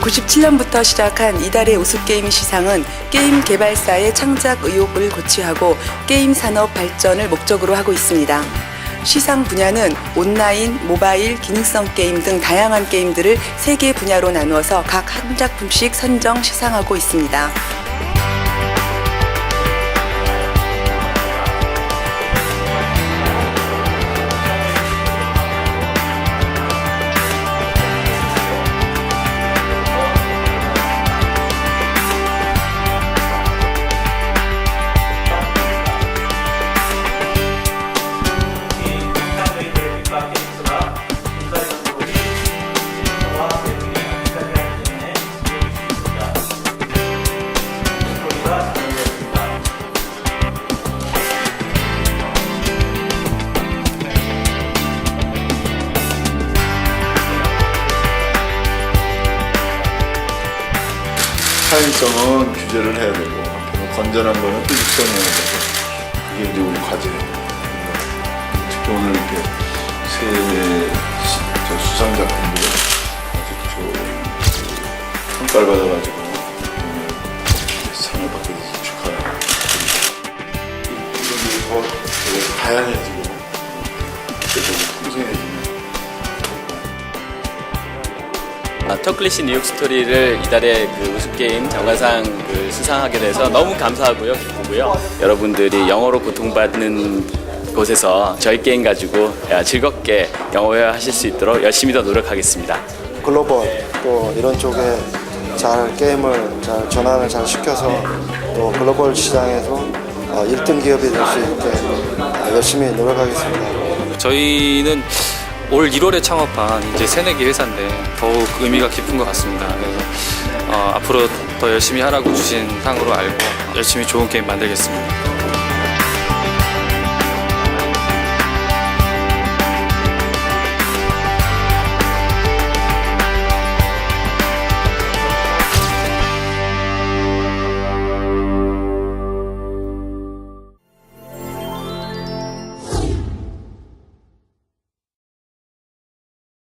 97년부터 시작한 이달의 우수게임 시상은 게임 개발사의 창작 의혹을 고취하고 게임 산업 발전을 목적으로 하고 있습니다. 시상 분야는 온라인, 모바일, 기능성 게임 등 다양한 게임들을 세 개 분야로 나누어서 각 한 작품씩 선정 시상하고 있습니다. 사회성은 규제를 해야 되고 건전한 거는 또 육성해야 되고 그게 이제 우리 과제. 특히 오늘 이렇게 저 수상 아주 좋은 평가를 받아가지고 오늘 상을 받게 돼서 축하합니다. 이런 더 다양해지고 아, 터클리시 뉴욕 스토리를 이달의 그 우수게임 장관상 그 수상하게 돼서 너무 감사하고요, 기쁘고요. 여러분들이 영어로 고통받는 곳에서 저희 게임 가지고 야, 즐겁게 영어회 하실 수 있도록 열심히 더 노력하겠습니다. 글로벌 또 이런 쪽에 잘 게임을 잘 전환을 잘 시켜서 또 글로벌 시장에서 어, 1등 기업이 될 수 있게 어, 열심히 노력하겠습니다. 저희는 올 1월에 창업한 이제 새내기 회사인데 더욱 의미가 깊은 것 같습니다. 그래서 어, 앞으로 더 열심히 하라고 주신 상으로 알고 열심히 좋은 게임 만들겠습니다.